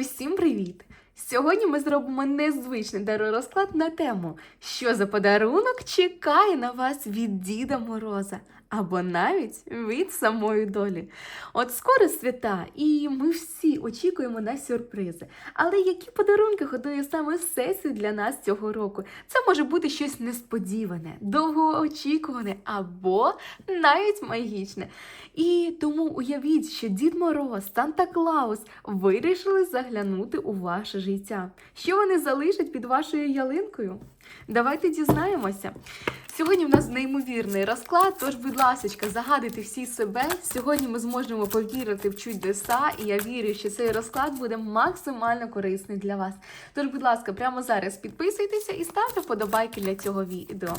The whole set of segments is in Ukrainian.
Усім привіт! Сьогодні ми зробимо незвичний даророзклад на тему, що за подарунок чекає на вас від Діда Мороза або навіть від самої долі. От скоро свята, і ми всі очікуємо на сюрпризи. Але які подарунки готує саме всесвіт для нас цього року? Це може бути щось несподіване, довгоочікуване або навіть магічне. І тому уявіть, що Дід Мороз, Санта Клаус вирішили заглянути у ваше життя. Що вони залишать під вашою ялинкою? Давайте дізнаємося. Сьогодні в нас неймовірний розклад, тож, будь ласка, загадуйте всі себе. Сьогодні ми зможемо повірити в чудеса, і я вірю, що цей розклад буде максимально корисний для вас. Тож, будь ласка, прямо зараз підписуйтеся і ставте вподобайки для цього відео.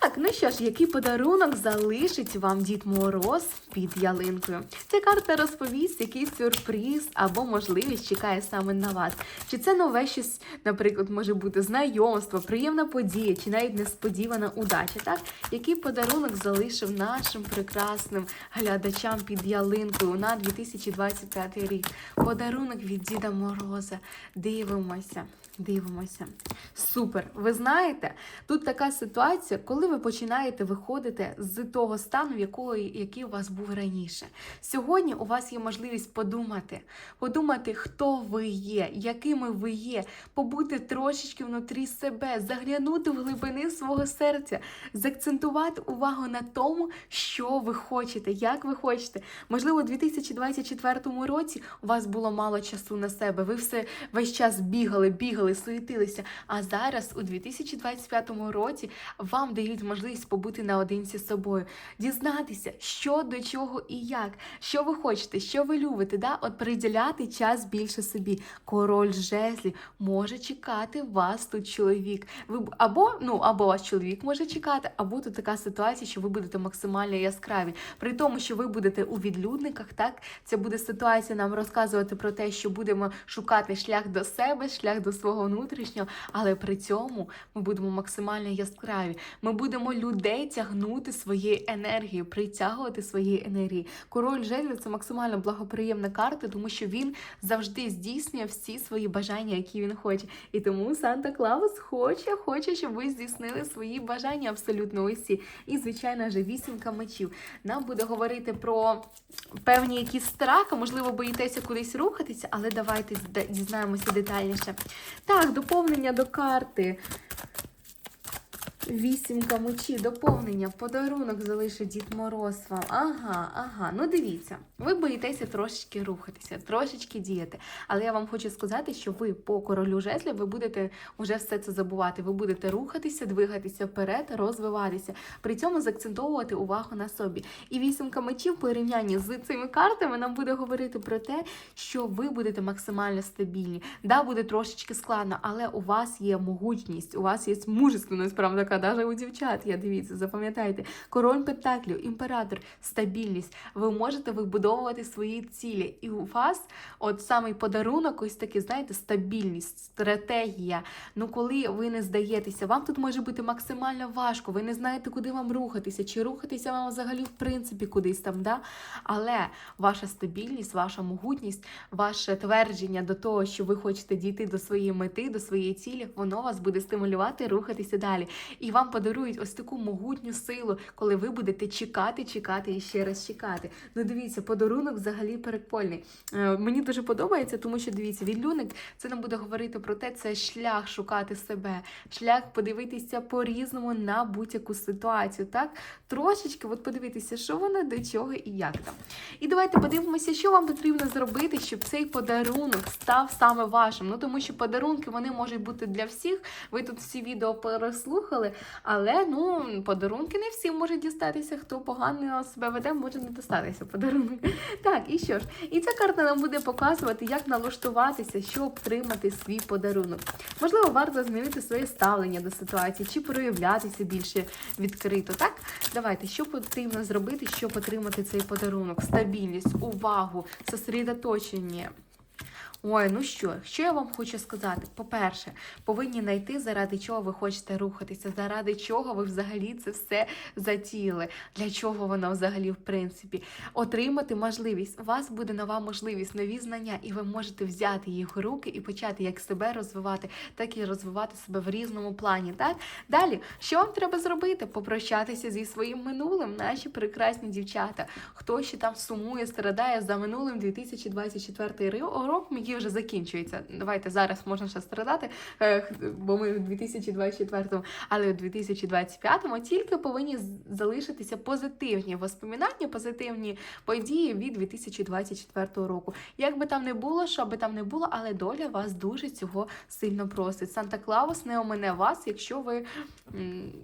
Так, ну що ж, який подарунок залишить вам Дід Мороз під ялинкою? Ця карта розповість, який сюрприз або можливість чекає саме на вас. Чи це нове щось, наприклад, може бути знайомство, приємна подія, чи навіть несподівана удача? Так, який подарунок залишив нашим прекрасним глядачам під ялинкою на 2025 рік? Подарунок від Діда Мороза. Дивимося. Дивимося. Супер! Ви знаєте, тут така ситуація, коли ви починаєте виходити з того стану, якого, який у вас був раніше. Сьогодні у вас є можливість подумати, подумати, хто ви є, якими ви є, побути трошечки внутрі себе, заглянути в глибини свого серця, заакцентувати увагу на тому, що ви хочете, як ви хочете. Можливо, у 2024 році у вас було мало часу на себе. Ви все весь час бігали, бігали, суетилися. А зараз, у 2025 році, вам дають можливість побути наодинці з собою, дізнатися, що до чого і як, що ви хочете, що ви любите, да? от приділяти час більше собі. Король жезлів може чекати вас тут чоловік. Ви або ну або вас чоловік може чекати, або тут така ситуація, що ви будете максимально яскраві. При тому, що ви будете у відлюдниках, так це буде ситуація нам розказувати про те, що будемо шукати шлях до себе, шлях до свого внутрішнього, але при цьому ми будемо максимально яскраві. Ми будемо людей тягнути своєю енергією, притягувати свої енергії. Король жезлів це максимально благоприємна карта, тому що він завжди здійснює всі свої бажання, які він хоче. І тому Санта Клаус хоче, хоче, щоб ви здійснили свої бажання абсолютно усі. І, звичайно ж, вісімка мечів. Нам буде говорити про певні якісь страхи, можливо, боїтеся кудись рухатися, але давайте дізнаємося детальніше. Так, доповнення до карти. Вісімка мечі, доповнення, подарунок залишить Дід Мороз вам. Ага, ага. Ну дивіться, ви боїтеся трошечки рухатися, трошечки діяти. Але я вам хочу сказати, що ви по королю жезлів ви будете вже все це забувати. Ви будете рухатися, двигатися вперед, розвиватися. При цьому заакцентовувати увагу на собі. І вісімка мечів порівнянні з цими картами нам буде говорити про те, що ви будете максимально стабільні. Да, буде трошечки складно, але у вас є могутність, у вас є мужественність, така, навіть у дівчат. Я дивіться, запам'ятайте. Король Пентаклів, імператор, стабільність. Ви можете вибудовувати свої цілі. І у вас, от самий подарунок, ось такий, знаєте, стабільність, стратегія. Ну, коли ви не здаєтеся, вам тут може бути максимально важко. Ви не знаєте, куди вам рухатися, чи рухатися вам взагалі в принципі кудись там, да? Але ваша стабільність, ваша могутність, ваше твердження до того, що ви хочете дійти до своєї мети, до своєї цілі, воно вас буде стимулювати рухатися далі. І вам подарують ось таку могутню силу, коли ви будете чекати, чекати і ще раз чекати. Ну дивіться, подарунок взагалі перекольний. Е, мені дуже подобається, тому що дивіться, відлюник це нам буде говорити про те, це шлях шукати себе, шлях подивитися по-різному на будь-яку ситуацію. Так, трошечки, от подивитися, що воно до чого і як там. І давайте подивимося, що вам потрібно зробити, щоб цей подарунок став саме вашим. Ну тому що подарунки вони можуть бути для всіх. Ви тут всі відео переслухали, але ну подарунки не всім можуть дістатися. Хто погано себе веде, може не достатися подарунок. Так, і що ж, і ця карта нам буде показувати, як налаштуватися, щоб отримати свій подарунок. Можливо, варто змінити своє ставлення до ситуації чи проявлятися більше відкрито. Так, давайте, що потрібно зробити, щоб отримати цей подарунок? Стабільність, увагу, сосредоточення. Ой, ну що, що я вам хочу сказати? По-перше, повинні знайти, заради чого ви хочете рухатися, заради чого ви взагалі це все затіяли, для чого воно взагалі, в принципі, отримати можливість. У вас буде нова можливість, нові знання, і ви можете взяти їх в руки і почати як себе розвивати, так і розвивати себе в різному плані. Так? Далі, що вам треба зробити? Попрощатися зі своїм минулим, наші прекрасні дівчата. Хто ще там сумує, страдає за минулим 2024 рік, який вже закінчується. Давайте зараз можна ще страдати, е, бо ми в 2024-му, але в 2025-му тільки повинні залишитися позитивні воспоминання, позитивні події від 2024 року. Як би там не було, що би там не було, але доля вас дуже цього сильно просить. Санта Клаус не омине вас, якщо ви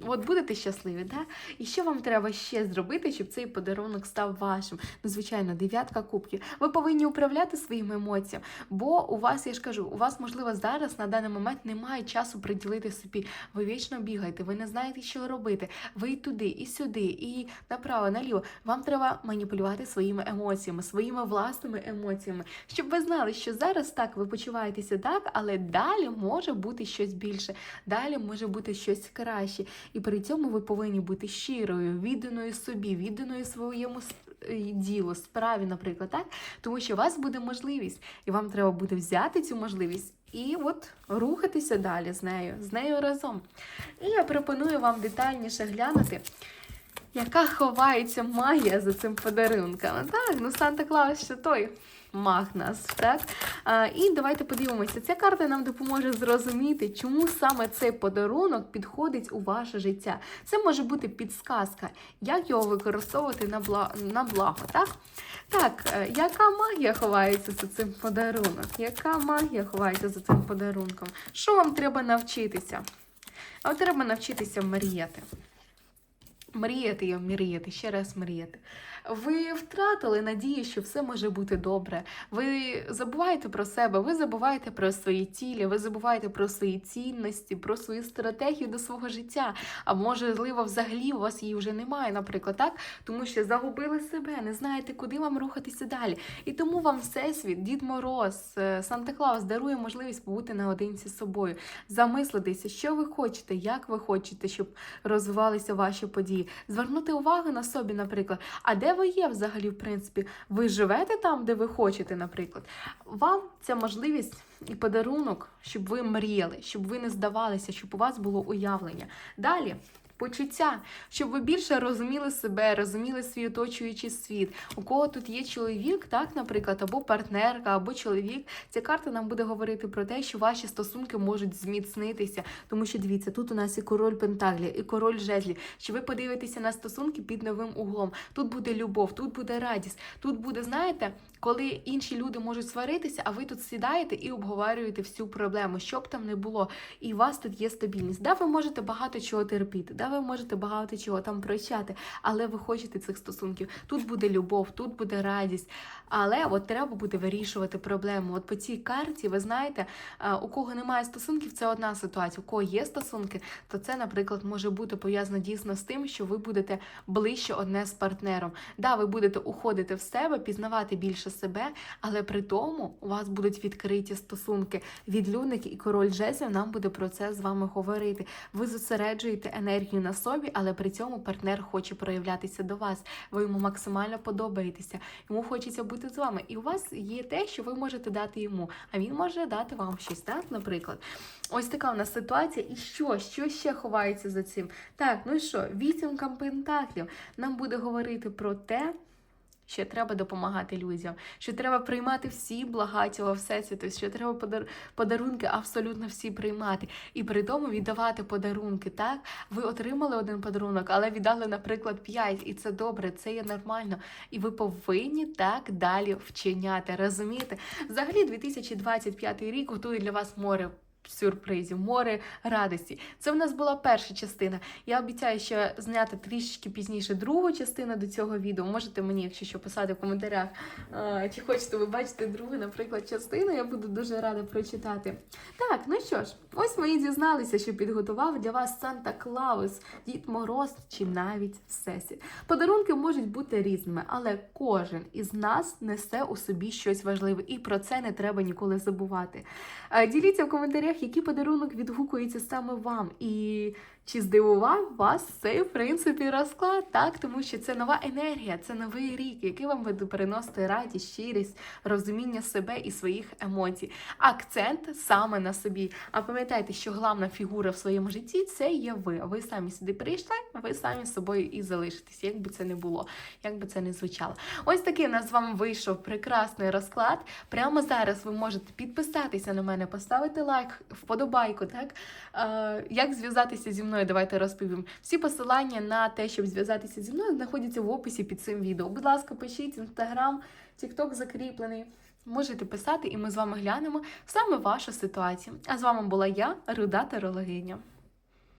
от будете щасливі. Да? І що вам треба ще зробити, щоб цей подарунок став вашим? Ну, звичайно, дев'ятка кубків. Ви повинні управляти своїми емоціями, бо у вас, я ж кажу, у вас, можливо, зараз на даний момент немає часу приділити собі. Ви вічно бігаєте, ви не знаєте, що робити. Ви і туди, і сюди, і направо, наліво. Вам треба маніпулювати своїми емоціями, своїми власними емоціями, щоб ви знали, що зараз так ви почуваєтеся так, але далі може бути щось більше, далі може бути щось краще. І при цьому ви повинні бути щирою, відданою собі, відданою своєму е, справі, наприклад, так? Тому що у вас буде можливість, і вам треба буде взяти цю можливість. І от рухатися далі з нею, з нею разом. І я пропоную вам детальніше глянути, яка ховається магія за цим подарунком. Так, ну Санта Клаус ще той маг нас, так? А, і давайте подивимося. Ця карта нам допоможе зрозуміти, чому саме цей подарунок підходить у ваше життя. Це може бути підсказка, як його використовувати на благо, на благо так? Так, е, яка магія ховається за цим подарунком? Яка магія ховається за цим подарунком? Що вам треба навчитися? Вам треба навчитися мріяти. Мріяти і мріяти, ще раз мріяти. Ви втратили надію, що все може бути добре. Ви забуваєте про себе, ви забуваєте про свої цілі, ви забуваєте про свої цінності, про свою стратегію до свого життя. А можливо, взагалі у вас її вже немає, наприклад, так? Тому що загубили себе, не знаєте, куди вам рухатися далі. І тому вам Всесвіт, Дід Мороз, е, Санта Клаус дарує можливість побути наодинці з собою, замислитися, що ви хочете, як ви хочете, щоб розвивалися ваші події, звернути увагу на собі, наприклад. А де ви є взагалі, в принципі? Ви живете там, де ви хочете, наприклад. Вам ця можливість і подарунок, щоб ви мріяли, щоб ви не здавалися, щоб у вас було уявлення. Далі. Почуття, щоб ви більше розуміли себе, розуміли свій оточуючий світ. У кого тут є чоловік, так, наприклад, або партнерка, або чоловік. Ця карта нам буде говорити про те, що ваші стосунки можуть зміцнитися. Тому що дивіться, тут у нас і король Пентаглі, і король жезлів. Що ви подивитеся на стосунки під новим углом. Тут буде любов, тут буде радість, тут буде, знаєте, коли інші люди можуть сваритися, а ви тут сідаєте і обговорюєте всю проблему, що б там не було, і у вас тут є стабільність. Да, ви можете багато чого терпіти, да, ви можете багато чого там прощати, але ви хочете цих стосунків. Тут буде любов, тут буде радість. Але от треба буде вирішувати проблему. От по цій карті, ви знаєте, у кого немає стосунків, це одна ситуація. У кого є стосунки, то це, наприклад, може бути пов'язано дійсно з тим, що ви будете ближче одне з партнером. Да, ви будете уходити в себе, пізнавати більше себе, але при тому у вас будуть відкриті стосунки. Відлюдник і король жезлів нам буде про це з вами говорити. Ви зосереджуєте енергію на собі, але при цьому партнер хоче проявлятися до вас. Ви йому максимально подобаєтеся. Йому хочеться бути з вами. І у вас є те, що ви можете дати йому, а він може дати вам щось, так, наприклад. Ось така у нас ситуація. І що? Що ще ховається за цим? Так, ну що? Вісімка пентаклів нам буде говорити про те. Що треба допомагати людям, що треба приймати всі блага цього всесвіту, що треба подар- подарунки абсолютно всі приймати. І при тому віддавати подарунки. Так, ви отримали один подарунок, але віддали, наприклад, п'ять, і це добре, це є нормально. І ви повинні так далі вчиняти. Розумієте? Взагалі, 2025 рік готує для вас море сюрпризів, море радості. Це в нас була перша частина. Я обіцяю, що зняти трішечки пізніше другу частину до цього відео. Можете мені, якщо що, писати в коментарях, чи хочете ви бачити другу, наприклад, частину. Я буду дуже рада прочитати. Так, ну що ж, ось і дізналися, що підготував для вас Санта Клаус, Дід Мороз чи навіть Всесвіт. Подарунки можуть бути різними, але кожен із нас несе у собі щось важливе, і про це не треба ніколи забувати. Е, Діліться в коментарях, який подарунок відгукується саме вам, і чи здивував вас цей в принципі розклад, так? Тому що це нова енергія, це новий рік, який вам буде приносити радість, щирість, розуміння себе і своїх емоцій. Акцент саме на собі. А пам'ятайте, що головна фігура в своєму житті це є ви. Ви самі сюди прийшли, ви самі з собою і залишитесь, як би це не було, як би це не звучало. Ось такий у нас з вами вийшов прекрасний розклад. Прямо зараз ви можете підписатися на мене, поставити лайк, вподобайку. Так е, як зв'язатися зі мною? Давайте розповім. Всі посилання на те, щоб зв'язатися зі мною, знаходяться в описі під цим відео. Будь ласка, пишіть інстаграм, тікток закріплений. Можете писати, і ми з вами глянемо саме вашу ситуацію. А з вами була я, Руда Тарологиня.